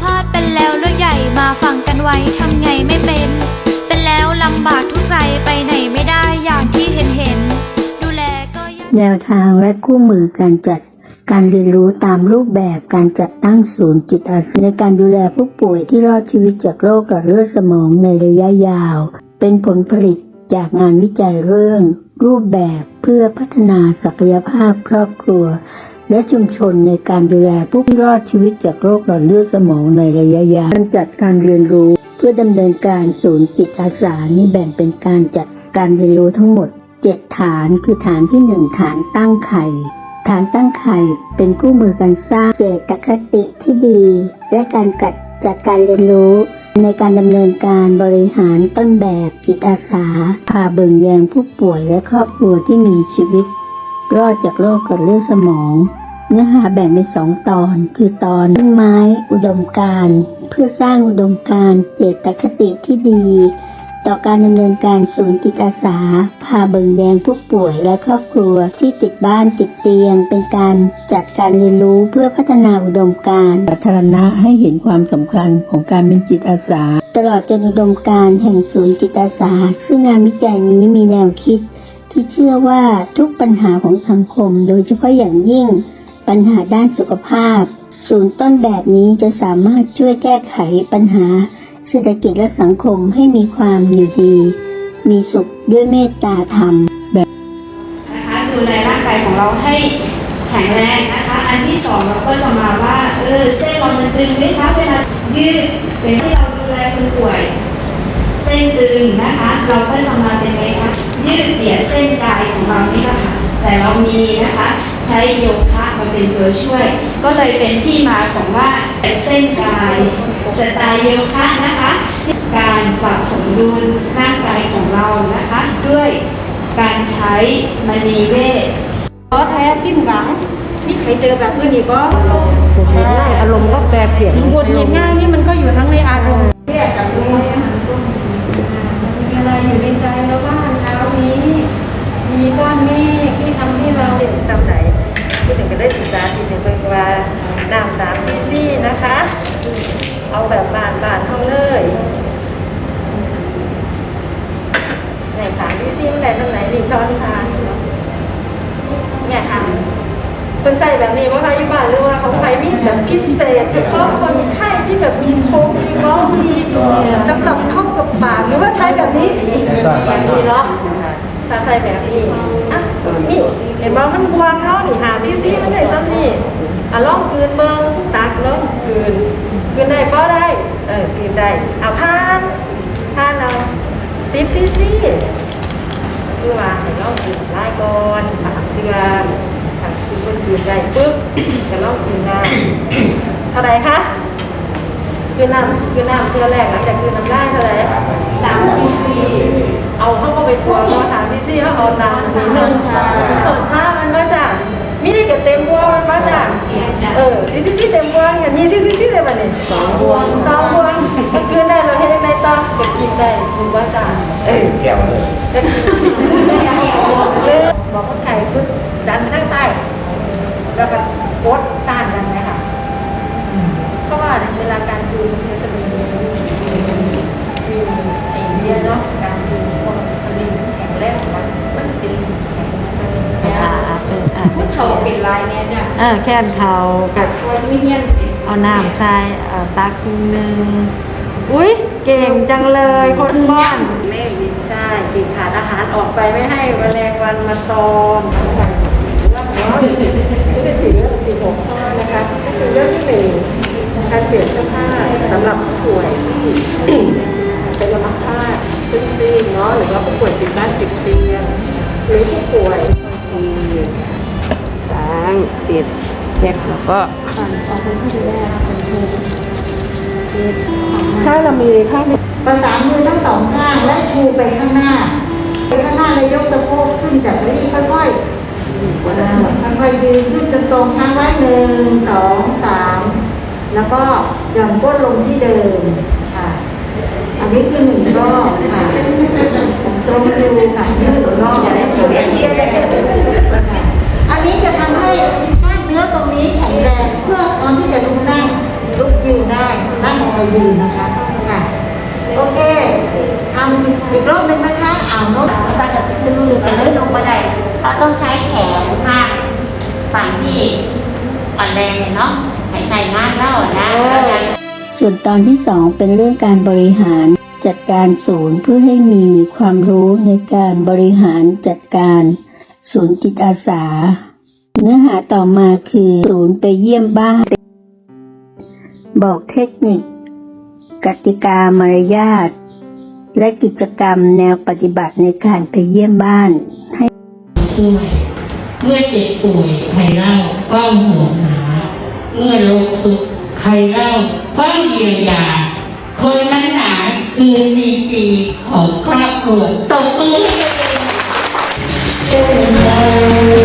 พลาดเป็นแล้วเรื่องใหญ่มาฟังกันไว้ทำไงไม่เป็น เป็นแล้วลำบากทุกใจไปไหนไม่ได้อย่างที่เห็นเห็น ดูแลก็ยากแนวทางและคู่มือการจัดการเรียนรู้ตามรูปแบบการจัดตั้งศูนย์จิตอาสาในการดูแลผู้ป่วยที่รอดชีวิตจากโรคหลอดเลือดสมองในระยะยาว เป็นผลผลิตจากงานวิจัยเรื่อง รูปแบบเพื่อพัฒนาศักยภาพครอบครัว และชุมชนในการดูแลผู้รอดชีวิตจากโรคหลอดเลือดสมองในระยะยาวการจัดการเรียนรู้ เพื่อดำเนินการศูนย์จิตอาสานี้แบ่งเป็นการจัดการเรียนรู้ทั้งหมดเจ็ดฐานคือฐานที่หนึ่งฐานตั้งไข่ ฐานตั้งไข่เป็นคู่มือการสร้างเจตคติที่ดี และการกัดจัดการเรียนรู้ ในการดำเนินการบริหารต้นแบบจิตอาสา พาเบิ่งแยงผู้ป่วยและครอบครัวที่มีชีวิต รอดจากโรคกระเลือดสมอง เนื้อหาแบ่งเป็นสองตอน คือตอนต้นไม้ อุดมการณ์เพื่อสร้างอุดมการณ์เจตคติที่ดี ต่อการดำเนินการศูนย์จิตอาสา พาเบิ่งแยงผู้ป่วยและครอบครัวที่ติดบ้านติดเตียง เป็นการจัดการเรียนรู้เพื่อพัฒนาอุดมการณ์สาธารณะให้เห็นความสำคัญของการเป็นจิตอาสา ตลอดจนอุดมการณ์แห่งศูนย์จิตอาสา ซึ่งงานวิจัยนี้มีแนวคิด ที่เชื่อว่าทุกปัญหาของสังคม โดยเฉพาะอย่างยิ่ง ปัญหาด้านสุขภาพ ศูนย์ต้นแบบนี้จะสามารถช่วยแก้ไขปัญหา เศรษฐกิจและสังคมให้มีความอยู่ดี มีสุขด้วยเมตตาธรรมแบบนะคะดูแลร่างกายของเราให้แข็งแรงนะคะ อันที่สองเราก็จะมาว่าเออเส้นเรามันตึงไหมคะเวลายืดเวลาที่เราดูแลคนป่วย เส้นตึงนะคะ เราก็จะมาเป็นไงคะยืดเหยียดเส้นกายของเรานี่แหละค่ะ แต่เรามีนะคะใช้โยคะมาเป็นตัวช่วย ก็เลยเป็นที่มาของว่าเส้นกายสไตล์โยคะนะคะ การปรับสมดุลร่างกายของเรานะคะ ด้วยการใช้มณีเวทท้อแท้สิ้นหวังนี่เคยเจอแบบอื่นอีกก็ใช่อารมณ์ก็แปรเปลี่ยนหงุดหงิดง่ายนี่มันก็อยู่ทั้งในอารมณ์แยกกับรู้มีอะไรอยู่ในใจแล้วบ้างเช้านี้ มีก้อนเมฆที่ทำให้เรา เป็นซ้ำไหนที่หนึ่งก็ได้ศึกษาทีหนึ่งเป็นว่าน้ำสามซีซีนะคะ เอา แบบบานบานๆเท่าเลยไหนถามซีซีมันไหนตรงไหนนี่ช้อนทานเนี่ยค่ะคนใส่แบบนี้ว่าพายุบานหรือว่าของใครมีแบบพิเศษเฉพาะคนไข้ที่แบบมีโค้งมีร้องมีสำหรับเข้ากับปากหรือว่าใช้แบบนี้แบบนี้เนาะถ้าใส่แบบนี้อะนี่เห็นว่ามันบวมเนาะนี่หาซีซีมันได้ซ้ำนี่ อะลองกลืนเบิ้งตักลองกลืนกลืนได้ก็ได้ เออกลืนได้เอาพานพานเราสิบซีซีคือว่าให้ลองกลืนได้ก่อนสามเดือนถ้าคือคนกลืนได้ปุ๊บจะลองกลืนได้เท่าไหร่คะกลืนน้ำกลืนน้ำเทือแรกหลังจากกลืนน้ำได้เท่าไหร่สามซีซีเอาเข้าไปทัวร์มอสามที่สี่เขาเอาตามนี้เนา กับเต็มบัวมันมาจากเออที่ที่เต็มบัวเนี่ยมีที่ที่ที่เลยมันเนี่ยสองบัวสองบัวก็คือได้เราให้ได้ในต่อก็กินได้คุณว่าจ้าเออแก้วเลยจะกินเลยบอกคนไทยปึ๊บดันข้างใต้แล้วก็กดต้านกันนะคะเพราะว่าเวลาการดูมันจะมีมีไอเดียเนาะการดูคนผลิตแข็งแรงของมันมันจะเป็นแข็งอ่าอ่า ผู้เฒ่าเป็นลาย เนี่ยเนี่ยอ่าแค่เขากับตัวที่ไม่เฮียนสิเอาน้ำใส่เอ่อตักหนึ่งอุ้ยเก่งจังเลยคนบ้านแม่วินใช่กินขาดอาหารออกไปไม่ให้แมลงวันมาตอมแล้วหัวนี่คือสีเลือดสีหกข้อนะคะก็คือเรื่องที่หนึ่งการเปลี่ยนเสื้อผ้าสำหรับผู้ป่วยที่เป็นอัมพาตซึ่งซีกเนาะหรือว่าผู้ป่วยติดบ้านติดเตียงหรือผู้ป่วยที่ล้างเสร็จเช็คแล้วก็ถ้าเรามีค่าประสานมือทั้งสองข้างและชูไปข้างหน้า ไปข้างหน้าแล้วยกสะโพกขึ้นจากเก้าอี้ค่อยๆอ่าค่อยๆยืนขึ้นตรงๆค้างไว้หนึ่งสองสามแล้วก็หย่อนก้นลงที่เดิมค่ะ อันนี้คือหนึ่งรอบค่ะตรงอยู่ค่ะนี่หนึ่งรอบค่ะอันนี้จะทำให้กล้ามเนื้อตรงนี้แข็งแรงเพื่อตอนที่จะลุกนั่งลุกยืนได้ ไปยืนนะคะค่ะโอเคทำ อีกรอบหนึ่งนะคะเอาโน้ตก็จะซื้อไปเลยลงมาได้เขาต้องใช้แขนข้างฝั่งที่อ่อนแรงเนาะให้ใส่งานแล้วนะแล้วนะส่วนตอนที่สองเป็นเรื่องการบริหารจัดการศูนย์เพื่อให้มีความรู้ในการบริหารจัดการ ศูนย์จิตอาสา เนื้อหาต่อมาคือศูนย์ไปเยี่ยมบ้าน บอกเทคนิค กติกามารยาท และกิจกรรมแนวปฏิบัติในการไปเยี่ยมบ้านให้ช่วย เมื่อเจ็บป่วยใครเล่าเฝ้าห่วงหา เมื่อโรคสุดใครเล่าเฝ้าเยียวยา คนนั้นหนาคือซีจีของครอบครัวตบมือให้ตัวเอง